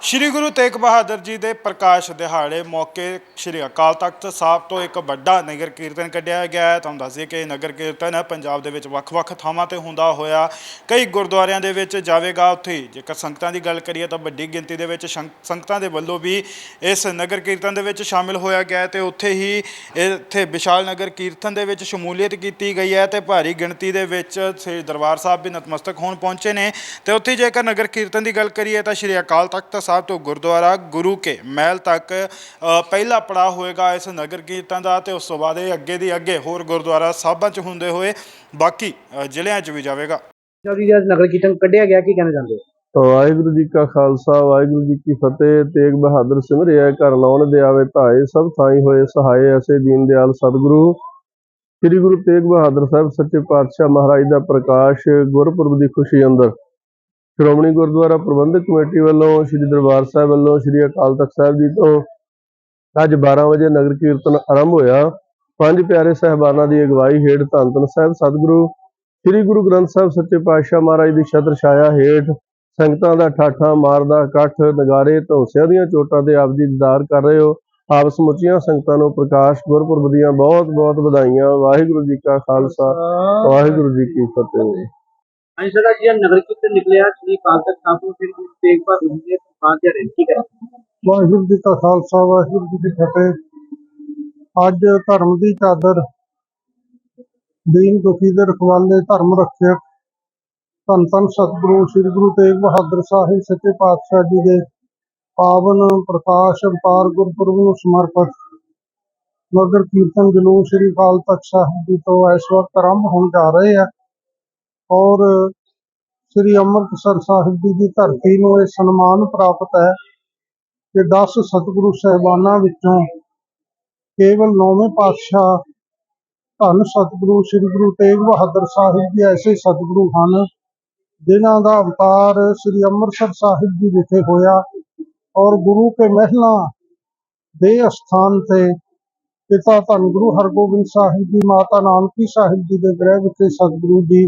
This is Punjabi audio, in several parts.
ਸ਼੍ਰੀ ਗੁਰੂ ਤੇਗ ਬਹਾਦਰ ਜੀ ਦੇ ਪ੍ਰਕਾਸ਼ ਦਿਹਾੜੇ ਮੌਕੇ ਸ਼੍ਰੀ ਅਕਾਲ ਤਖਤ ਸਾਹਿਬ ਤੋਂ ਇੱਕ ਵੱਡਾ ਨਗਰ ਕੀਰਤਨ ਕੱਢਿਆ ਗਿਆ ਹੈ। ਤੁਹਾਨੂੰ ਦੱਸੀਏ ਕਿ ਇਹ ਨਗਰ ਕੀਰਤਨ ਪੰਜਾਬ ਦੇ ਵਿੱਚ ਵੱਖ-ਵੱਖ ਥਾਵਾਂ ਤੇ ਹੁੰਦਾ ਹੋਇਆ। ਕਈ ਗੁਰਦੁਆਰਿਆਂ ਦੇ ਵਿੱਚ ਜਾਵੇਗਾ ਉੱਥੇ। ਜੇਕਰ ਸੰਗਤਾਂ ਦੀ ਗੱਲ ਕਰੀਏ ਤਾਂ ਵੱਡੀ ਗਿਣਤੀ ਦੇ ਵਿੱਚ ਸੰਗਤਾਂ ਦੇ ਵੱਲੋਂ ਵੀ ਇਸ ਨਗਰ ਕੀਰਤਨ ਦੇ ਵਿੱਚ ਸ਼ਾਮਿਲ ਹੋਇਆ ਗਿਆ ਹੈ ਤੇ ਉੱਥੇ ਹੀ ਇੱਥੇ ਵਿਸ਼ਾਲ ਨਗਰ ਕੀਰਤਨ ਦੇ ਵਿੱਚ ਸ਼ਮੂਲੀਅਤ ਕੀਤੀ ਗਈ ਹੈ ਤੇ ਭਾਰੀ ਗਿਣਤੀ ਦੇ ਵਿੱਚ ਸ੍ਰੀ ਦਰਬਾਰ ਸਾਹਿਬ ਵੀ ਨਤਮਸਤਕ ਹੋਣ ਪਹੁੰਚੇ ਨੇ। ਤੇ ਉੱਥੇ ਜੇਕਰ ਨਗਰ ਕੀਰਤਨ ਦੀ ਗੱਲ ਕਰੀਏ ਤਾਂ ਸ਼੍ਰੀ ਅਕਾਲ ਤਖਤ ਸਾਹਿਬ ਤੋਂ ਗੁਰਦੁਆਰਾ ਗੁਰੂ ਕੇ ਮਹਿਲ ਤੱਕ ਪਹਿਲਾ ਪੜਾਅ ਹੋਏਗਾ ਇਸ ਨਗਰ ਕੀਰਤਨ ਦਾ ਤੇ ਉਸ ਤੋਂ ਬਾਅਦ ਇਹ ਅੱਗੇ ਦੀ ਅੱਗੇ ਹੋਰ ਗੁਰਦੁਆਰਾ ਸਾਹਿਬਾਂ 'ਚ ਹੁੰਦੇ ਹੋਏ ਬਾਕੀ ਜ਼ਿਲ੍ਹਿਆਂ 'ਚ ਵੀ ਜਾਵੇਗਾ। ਜੀ ਜਦ ਨਗਰ ਕੀਰਤਨ ਕੱਢਿਆ ਗਿਆ ਕੀ ਕਹਿਣਾ ਚਾਹੁੰਦੇ ਹੋ? ਵਾਹਿਗੁਰੂ ਜੀ ਕਾ ਖਾਲਸਾ ਵਾਹਿਗੁਰੂ ਜੀ ਕੀ ਫਤਿਹ। ਤੇਗ ਬਹਾਦਰ ਸਿਮਰਿਆ ਘਰ ਲਾਉਣ ਦੇ ਆਵੇ ਧਾਏ ਸਭ ਥਾਈ ਹੋਏ ਸਹਾਏ ਐਸੇ ਦੀਨ ਦਿਆਲ ਸਤਿਗੁਰੂ। ਸ੍ਰੀ ਗੁਰੂ ਤੇਗ ਬਹਾਦਰ ਸਾਹਿਬ ਸੱਚੇ ਪਾਤਸ਼ਾਹ ਮਹਾਰਾਜ ਦਾ ਪ੍ਰਕਾਸ਼ ਗੁਰਪੁਰਬ ਦੀ ਖੁਸ਼ੀ ਅੰਦਰ। ਸ਼੍ਰੋਮਣੀ ਗੁਰਦੁਆਰਾ ਪ੍ਰਬੰਧਕ ਕਮੇਟੀ ਵੱਲੋਂ ਸ੍ਰੀ ਦਰਬਾਰ ਸਾਹਿਬ ਵੱਲੋਂ ਸ੍ਰੀ ਅਕਾਲ ਤਖਤ ਸਾਹਿਬ ਜੀ ਤੋਂ ਅੱਜ 12 ਵਜੇ ਨਗਰ ਕੀਰਤਨ ਆਰੰਭ ਹੋਇਆ। ਪੰਜ ਪਿਆਰੇ ਸਹਿਬਾਨਾਂ ਦੀ ਅਗਵਾਈ ਹੇਠ ਧੰਨ ਧੰਨ ਸਾਹਿਬ, ਸਤਿਗੁਰੂ, ਸ੍ਰੀ ਗੁਰੂ ਗ੍ਰੰਥ ਸਾਹਿਬ ਸੱਚੇ ਪਾਤਸ਼ਾਹ ਮਹਾਰਾਜ ਦੀ ਛਤਰ ਛਾਇਆ ਹੇਠ ਸੰਗਤਾਂ ਦਾ ਠਾਠਾਂ ਮਾਰਦਾ, ਇਕੱਠ, ਨਗਾਰੇ, ਧੌਂਸਿਆਂ ਦੀਆਂ ਚੋਟਾਂ ਤੇ ਆਪ ਜੀ ਦੀਦਾਰ ਕਰ ਰਹੇ ਹੋ। ਆਪ ਸਮੁੱਚੀਆਂ ਸੰਗਤਾਂ ਨੂੰ ਪ੍ਰਕਾਸ਼, ਗੁਰਪੁਰਬ ਦੀਆਂ ਬਹੁਤ ਬਹੁਤ ਵਧਾਈਆਂ। ਵਾਹਿਗੁਰੂ ਜੀ ਕਾ ਖਾਲਸਾ, ਵਾਹਿਗੁਰੂ ਜੀ ਕੀ ਫਤਿਹ। ਹਾਂਜੀ ਸਰ, ਅੱਜ ਇਹ ਨਗਰ ਕੀਰਤਨ ਨਿਕਲਿਆ, ਸ੍ਰੀ ਅਕਾਲ ਤਖਤ ਸਾਹਿਬ ਤੋਂ, ਫਿਰ ਗੁਰੂ ਤੇਗ ਬਹਾਦਰ ਜੀ ਦੇ ਪ੍ਰਕਾਸ਼ ਦਿਹਾੜੇ ਨੂੰ ਕਰਾਂ ਵਾਹਿਗੁਰੂ ਜੀ ਕਾ ਖਾਲਸਾ, ਵਾਹਿਗੁਰੂ ਜੀ ਕੀ ਫਤਿਹ। ਅੱਜ ਧਰਮ ਦੀ ਚਾਦਰ, ਦੀਨ ਦੁਖੀ ਦੇ ਰਖਵਾਲੇ ਧਰਮ ਰੱਖਿਅਕ ਧੰਨ ਧੰਨ ਸਤਿਗੁਰੂ, ਸ੍ਰੀ ਗੁਰੂ ਤੇਗ ਬਹਾਦਰ ਸਾਹਿਬ, ਸੱਚੇ ਪਾਤਸ਼ਾਹ ਜੀ ਦੇ ਪਾਵਨ, ਪ੍ਰਕਾਸ਼, ਅਵਤਾਰ, ਗੁਰਪੁਰਬ ਨੂੰ ਸਮਰਪਿਤ ਨਗਰ ਕੀਰਤਨ ਜਲੂਸ ਸ੍ਰੀ ਅਕਾਲ ਤਖਤ ਸਾਹਿਬ ਜੀ ਤੋਂ ਇਸ ਵਕਤ ਆਰੰਭ ਹੋਣ ਜਾ ਰਹੇ ਆ। ਔਰ ਸ੍ਰੀ ਅੰਮ੍ਰਿਤਸਰ ਸਾਹਿਬ ਜੀ ਦੀ ਧਰਤੀ ਨੂੰ ਇਹ ਸਨਮਾਨ ਪ੍ਰਾਪਤ ਹੈ ਕਿ 10 ਸਤਿਗੁਰੂ ਸਹਿਬਾਨਾਂ ਵਿੱਚੋਂ ਕੇਵਲ ਨੌਵੇਂ ਪਾਤਸ਼ਾਹ ਧੰਨ ਸਤਿਗੁਰੂ ਸ੍ਰੀ ਗੁਰੂ ਤੇਗ ਬਹਾਦਰ ਸਾਹਿਬ ਜੀ ਐਸੇ ਸਤਿਗੁਰੂ ਹਨ, ਜਿਨ੍ਹਾਂ ਦਾ ਅਵਤਾਰ ਸ੍ਰੀ ਅੰਮ੍ਰਿਤਸਰ ਸਾਹਿਬ ਜੀ ਵਿਖੇ ਹੋਇਆ ਔਰ ਗੁਰੂ ਕੇ ਮਹਿਲਾਂ ਦੇ ਅਸਥਾਨ ਤੇ ਪਿਤਾ ਧੰਨ ਗੁਰੂ ਹਰਗੋਬਿੰਦ ਸਾਹਿਬ ਜੀ, ਮਾਤਾ ਨਾਨਕੀ ਸਾਹਿਬ ਜੀ ਦੇ ਗ੍ਰਹਿ ਵਿਖੇ ਸਤਿਗੁਰੂ ਜੀ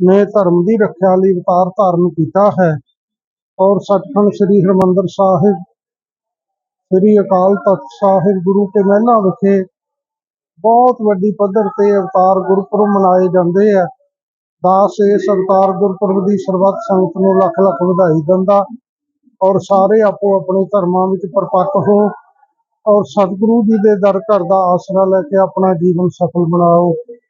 ਨੇ ਧਰਮ ਦੀ ਰੱਖਿਆ ਲਈ ਅਵਤਾਰ ਧਾਰਨ ਕੀਤਾ ਹੈ। ਔਰ ਸੱਚਖੰਡ ਸ੍ਰੀ ਹਰਿਮੰਦਰ ਸਾਹਿਬ, ਸ੍ਰੀ ਅਕਾਲ ਤਖਤ ਸਾਹਿਬ, ਗੁਰੂ ਕੇ ਮਹਿਲਾਂ ਵਿਖੇ ਬਹੁਤ ਵੱਡੀ ਪੱਧਰ ਤੇ ਅਵਤਾਰ ਗੁਰਪੁਰਬ ਮਨਾਏ ਜਾਂਦੇ ਆ। ਦਾਸ ਇਸ ਅਵਤਾਰ ਗੁਰਪੁਰਬ ਦੀ ਸਰਬੱਤ ਸੰਗਤ ਨੂੰ ਲੱਖ ਲੱਖ ਵਧਾਈ ਦਿੰਦਾ ਔਰ ਸਾਰੇ ਆਪੋ ਆਪਣੇ ਧਰਮਾਂ ਵਿੱਚ ਪਰਪੱਕ ਹੋ ਔਰ ਸਤਿਗੁਰੂ ਜੀ ਦੇ ਦਰ ਘਰ ਦਾ ਆਸਰਾ ਲੈ ਕੇ ਆਪਣਾ ਜੀਵਨ ਸਫਲ ਬਣਾਓ।